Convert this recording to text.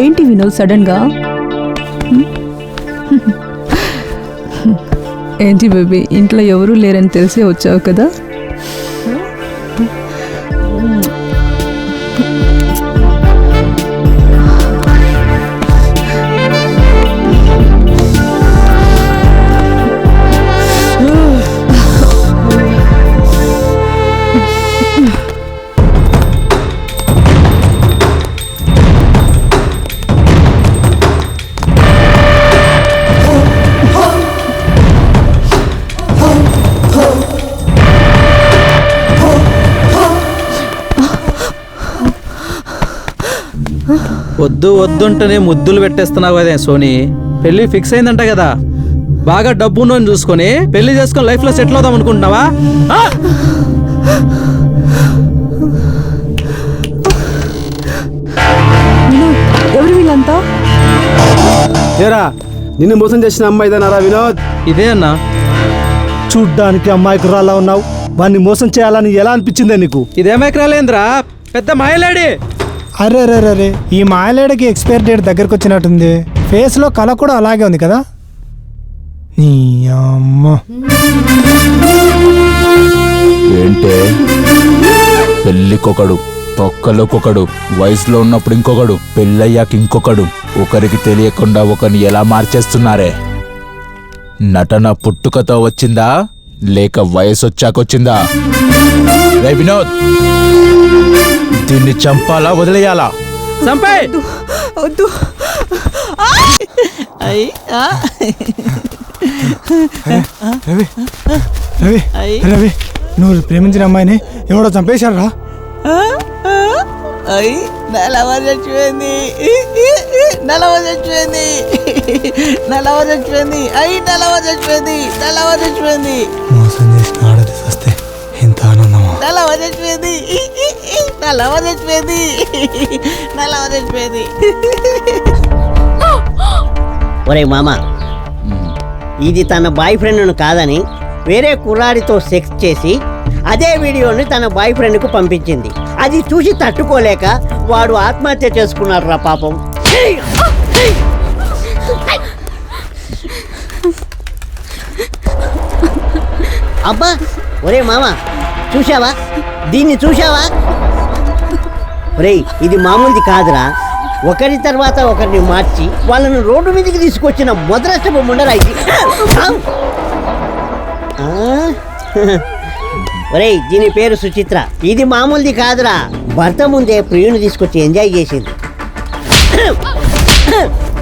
ఏంటి వినోద్ సడన్గా? ఏంటి బేబీ ఇంట్లో ఎవరూ లేరని తెలిసే వచ్చావు కదా? వద్దు వద్దుంటేనే ముద్దులు పెట్టేస్తున్నావు కదే సోనీ. పెళ్ళి ఫిక్స్ అయిందంట కదా. బాగా డబ్బు ఉన్నోని చూసుకొని పెళ్ళి చేసుకొని లైఫ్లో సెటిల్ అవుదాం అనుకుంటున్నావా? ఎవరు వీళ్ళంతా? ఏరా నిన్ను మోసం చేసిన అమ్మాయిదన్నారా వినోద్? ఇదే అన్నా. చూడ్డానికి అమ్మాయికి రాలా ఉన్నావు? వాడిని మోసం చేయాలని ఎలా అనిపించిందే నీకు? ఇదేమైనా రాలేంద్రా పెద్ద మాయలాడి. అరే అరే అరే ఈ మాయలేడకి ఎక్స్పైర్ డేట్ దగ్గరకు వచ్చినట్టుంది. ఫేస్లో కళ కూడా అలాగే ఉంది కదా? నీ అమ్మ. ఏంటే? పెళ్ళికొకడు తొక్కలోకొకడు వయసులో ఉన్నప్పుడు ఇంకొకడు పెళ్ళయ్యాక ఇంకొకడు ఒకరికి తెలియకుండా ఒకరిని ఎలా మార్చేస్తున్నారే? నటన పుట్టుకతో వచ్చిందా? లేక వయసు వచ్చాకొచ్చిందా రే వినోద్! దీన్ని చంపాలా వదిలేయాలా? సంపై వద్దు రవి రవి రవి నువ్వు ప్రేమించిన అమ్మాయిని ఎవడో చంపేశారా అయ్యి నలవ చచ్చిపోయింది. నలవ చచ్చిపోయింది. నలవ చచ్చిపోయింది. అయ్యి నలవ చచ్చిపోయింది. నలవ చచ్చిపోయింది. మోసం చేసిన ఆడది వస్తే ఇంత ఆనందమా? నలవ నలవ చచ్చిపోయింది. నలవ చచ్చిపోయింది. ఒరే మామ ఇది తన బాయ్ ఫ్రెండ్ను కాదని వేరే కుర్రాడితో సెక్స్ చేసి అదే వీడియోని తన బాయ్ ఫ్రెండ్కు పంపించింది. అది చూసి తట్టుకోలేక వాడు ఆత్మహత్య చేసుకున్నాడు రా పాపం. అబ్బా ఒరే మామ చూశావా? దీన్ని చూశావా? రే ఇది మామూలుది కాదురా. ఒకరి తర్వాత ఒకరిని మార్చి వాళ్ళను రోడ్డు మీదకి తీసుకొచ్చిన మొదలష్టపు ముండరాయి ఇది దీని పేరు సుచిత్ర. ఇది మామూలుది కాదురా. భర్త ముందే ప్రియుని తీసుకొచ్చి ఎంజాయ్ చేసింది.